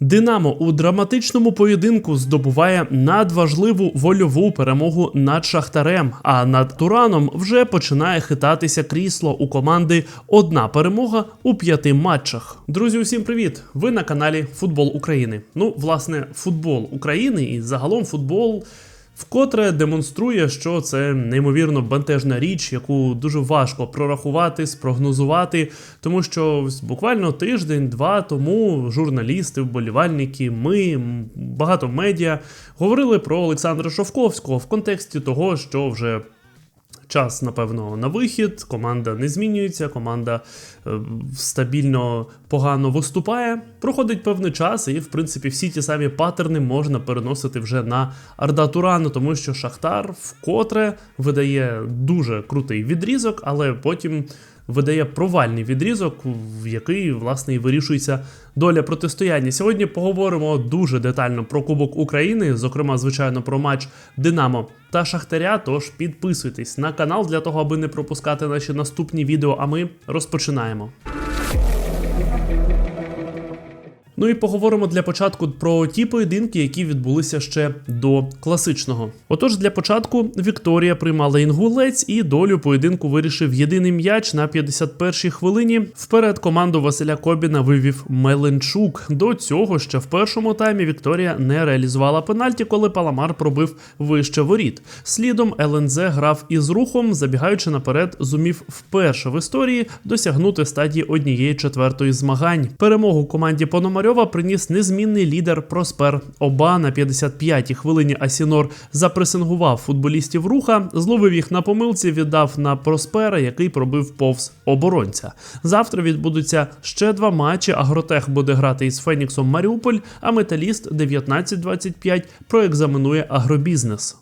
Динамо у драматичному поєдинку здобуває надважливу вольову перемогу над Шахтарем. А над Тураном вже починає хитатися крісло у команди одна перемога у п'яти матчах. Друзі, усім привіт! Ви на каналі Футбол України. Ну, власне, футбол України і загалом футбол. Вкотре демонструє, що це неймовірно бентежна річ, яку дуже важко прорахувати, спрогнозувати, тому що буквально тиждень-два тому журналісти, вболівальники, ми, багато медіа говорили про Олександра Шовковського в контексті того, що вже час, напевно, на вихід. Команда не змінюється, команда е, стабільно погано виступає. Проходить певний час, і в принципі всі ті самі паттерни можна переносити вже на Арда Турану, тому що Шахтар вкотре видає дуже крутий відрізок, але потім. Видає провальний відрізок, в який власне і вирішується доля протистояння. Сьогодні поговоримо дуже детально про Кубок України, зокрема, звичайно, про матч Динамо та Шахтаря. Тож підписуйтесь на канал для того, аби не пропускати наші наступні відео. А ми розпочинаємо. Ну і поговоримо для початку про ті поєдинки, які відбулися ще до класичного. Отож, для початку Вікторія приймала інгулець і долю поєдинку вирішив єдиний м'яч на 51-й хвилині. Вперед команду Василя Кобіна вивів Меленчук. До цього ще в першому таймі Вікторія не реалізувала пенальті, коли Паламар пробив вище воріт. Слідом ЛНЗ грав із рухом, забігаючи наперед, зумів вперше в історії досягнути стадії однієї четвертої змагань. Перемогу команді Пономарьова приніс незмінний лідер Проспер Оба на 55-й хвилині Асінор запресингував футболістів руха, зловив їх на помилці, віддав на Проспера, який пробив повз оборонця. Завтра відбудуться ще два матчі. Агротех буде грати із Феніксом Маріуполь, а Металіст 19-25 проекзаменує агробізнес.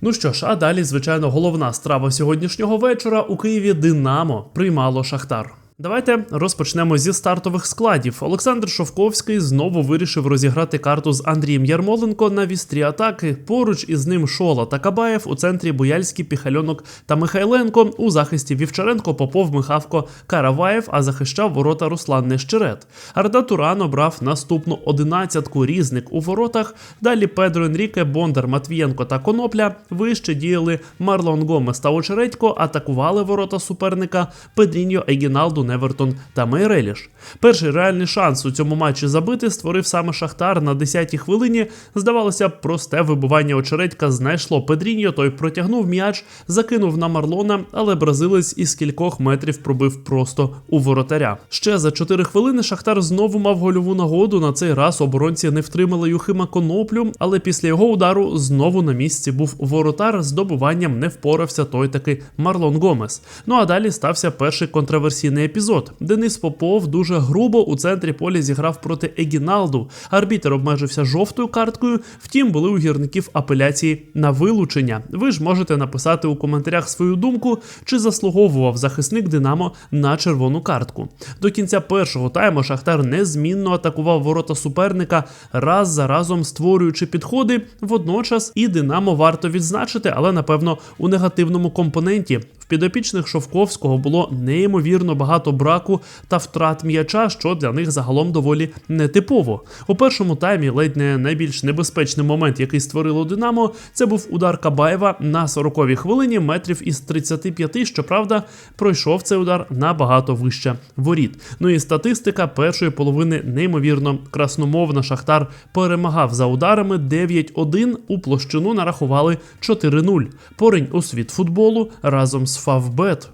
Ну що ж, а далі, звичайно, головна страва сьогоднішнього вечора у Києві Динамо приймало Шахтар. Давайте розпочнемо зі стартових складів. Олександр Шовковський знову вирішив розіграти карту з Андрієм Ярмоленко на вістрі атаки. Поруч із ним Шола та Кабаєв у центрі Буяльський, Піхальонок та Михайленко. У захисті Вівчаренко, Попов, Михавко, Караваєв, а захищав ворота Руслан Нещерет. Арда Туран обрав наступну одинадцятку різник у воротах. Далі Педро Енріке, Бондар, Матвієнко та Конопля. Вище діяли Марлон Гомес та Очередько, атакували ворота суперника Педріньо, Егіналду, Невертон та Мейреліш. Перший реальний шанс у цьому матчі забити створив саме Шахтар на 10-й хвилині. Здавалося, просте вибивання очередька знайшло Педріньо, той протягнув м'яч, закинув на Марлона, але бразилець із кількох метрів пробив просто у воротаря. Ще за 4 хвилини Шахтар знову мав гольову нагоду. На цей раз оборонці не втримали Юхима Коноплю, але після його удару знову на місці був воротар. З добуванням не впорався той таки Марлон Гомес. Ну а далі стався перший контроверсійний епізод. Денис Попов дуже грубо у центрі поля зіграв проти Егіналду. Арбітер обмежився жовтою карткою. Втім, були у гірників апеляції на вилучення. Ви ж можете написати у коментарях свою думку, чи заслуговував захисник Динамо на червону картку. До кінця першого тайму Шахтар незмінно атакував ворота суперника, раз за разом створюючи підходи. Водночас і Динамо варто відзначити, але напевно у негативному компоненті. В підопічних Шовковського було неймовірно багато браку та втрат м'яча, що для них загалом доволі нетипово. У першому таймі ледь не найбільш небезпечний момент, який створило Динамо, це був удар Кабаєва на 40-й хвилині метрів із 35, Щоправда, пройшов цей удар набагато вище воріт. Ну і статистика першої половини неймовірно красномовна. Шахтар перемагав за ударами 9-1, у площину нарахували 4-0. Порень у світ футболу разом з Фавбет.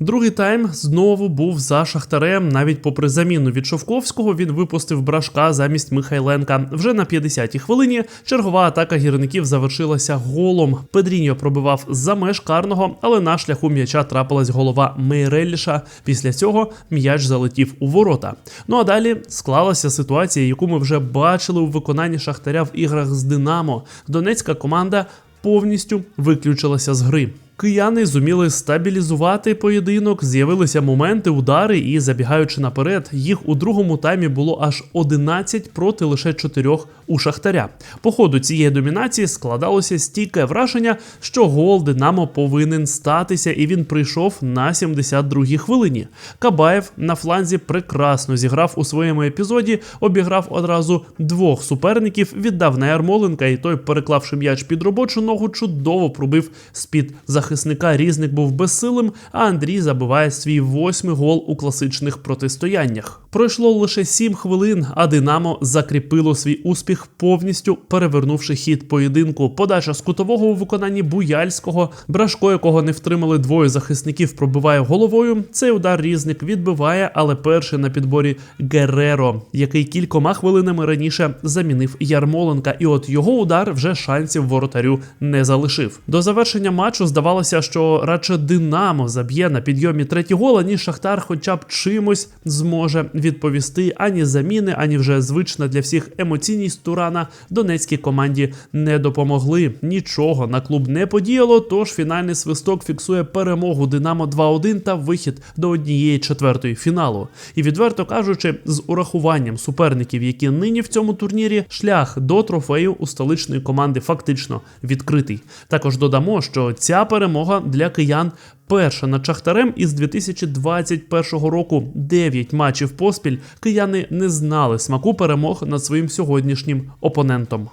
Другий тайм знову був за Шахтарем. Навіть попри заміну від Шовковського, він випустив брашка замість Михайленка. Вже на 50-й хвилині чергова атака гірників завершилася голом. Педріньо пробивав за меж карного, але на шляху м'яча трапилась голова Мейреліша. Після цього м'яч залетів у ворота. Ну а далі склалася ситуація, яку ми вже бачили у виконанні Шахтаря в іграх з Динамо. Донецька команда повністю виключилася з гри. Кияни зуміли стабілізувати поєдинок, з'явилися моменти, удари, і забігаючи наперед, їх у другому таймі було аж 11 проти лише 4 у Шахтаря. По ходу цієї домінації складалося стійке враження, що гол Динамо повинен статися, і він прийшов на 72-й хвилині. Кабаєв на фланзі прекрасно зіграв у своєму епізоді, обіграв одразу двох суперників, віддав на Ярмоленка, і той, переклавши м'яч під робочу ногу, чудово пробив з-під захисника. Різник був безсилим, а Андрій забиває свій восьмий гол у класичних протистояннях. Пройшло лише 7 хвилин, а Динамо закріпило свій успіх, повністю перевернувши хід поєдинку. Подача з кутового у виконанні Буяльського, брашко якого не втримали двоє захисників, пробиває головою. Цей удар різник відбиває, але перший на підборі Гереро, який кількома хвилинами раніше замінив Ярмоленка. І от його удар вже шансів воротарю не залишив. До завершення матчу здавалося, що радше Динамо заб'є на підйомі третій гол, ніж Шахтар, хоча б чимось зможе відповісти. Ані заміни, ані вже звична для всіх емоційність Турана донецькій команді не допомогли. Нічого на клуб не подіяло. Тож фінальний свисток фіксує перемогу Динамо 2-1 та вихід до однієї четвертої фіналу. І відверто кажучи, з урахуванням суперників, які нині в цьому турнірі, шлях до трофею у столичної команди фактично відкритий. Також додамо, що ця перемога для киян. Перша над Шахтарем із 2021 року 9 матчів поспіль кияни не знали смаку перемог над своїм сьогоднішнім опонентом.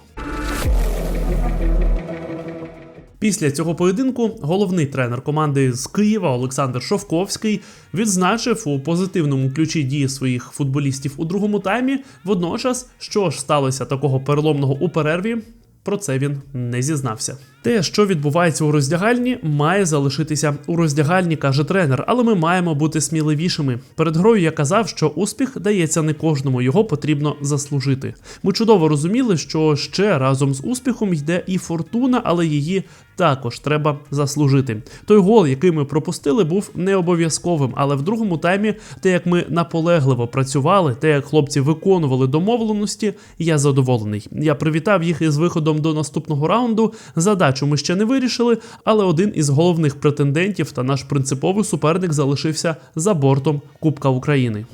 Після цього поєдинку головний тренер команди з Києва Олександр Шовковський відзначив у позитивному ключі дії своїх футболістів у другому таймі. Водночас, що ж сталося такого переломного у перерві, про це він не зізнався. Те, що відбувається у роздягальні, має залишитися у роздягальні, каже тренер. Але ми маємо бути сміливішими. Перед грою я казав, що успіх дається не кожному, його потрібно заслужити. Ми чудово розуміли, що ще разом з успіхом йде і фортуна, але її також треба заслужити. Той гол, який ми пропустили, був не обов'язковим, але в другому таймі, те, як ми наполегливо працювали, те, як хлопці виконували домовленості, я задоволений. Я привітав їх із виходом до наступного раунду. Задачу ми ще не вирішили, але один із головних претендентів та наш принциповий суперник залишився за бортом Кубка України.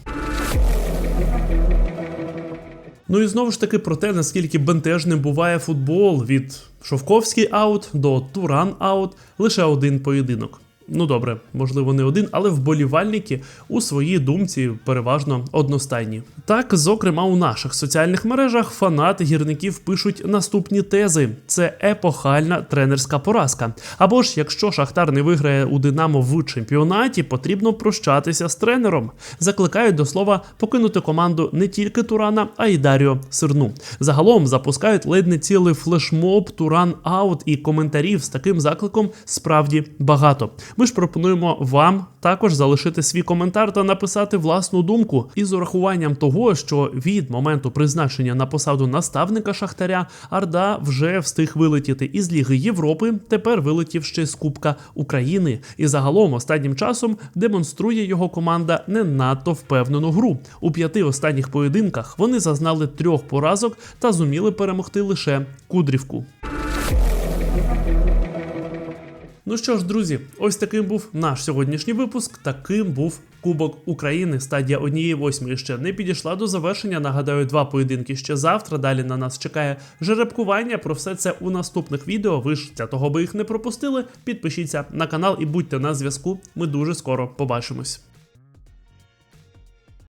Ну і знову ж таки про те, наскільки бентежним буває футбол від Шовковський аут до Туран аут лише один поєдинок. Ну добре, можливо, не один, але вболівальники у своїй думці переважно одностайні. Так, зокрема, у наших соціальних мережах фанати гірників пишуть наступні тези: це епохальна тренерська поразка. Або ж якщо Шахтар не виграє у Динамо в чемпіонаті, потрібно прощатися з тренером. Закликають до слова покинути команду не тільки Турана, а й Даріо Сирну. Загалом запускають ледь не цілий флешмоб Туран аут і коментарів з таким закликом справді багато. Ми ж пропонуємо вам також залишити свій коментар та написати власну думку із урахуванням того, що від моменту призначення на посаду наставника Шахтаря Арда вже встиг вилетіти із Ліги Європи, тепер вилетів ще з Кубка України. І загалом останнім часом демонструє його команда не надто впевнену гру. У п'яти останніх поєдинках вони зазнали трьох поразок та зуміли перемогти лише Кудрівку. Ну що ж, друзі, ось таким був наш сьогоднішній випуск. Таким був Кубок України. Стадія однієї восьмої ще не підійшла до завершення. Нагадаю, два поєдинки ще завтра. Далі на нас чекає жеребкування. Про все це у наступних відео. Ви ж для того би їх не пропустили. Підпишіться на канал і будьте на зв'язку. Ми дуже скоро побачимось.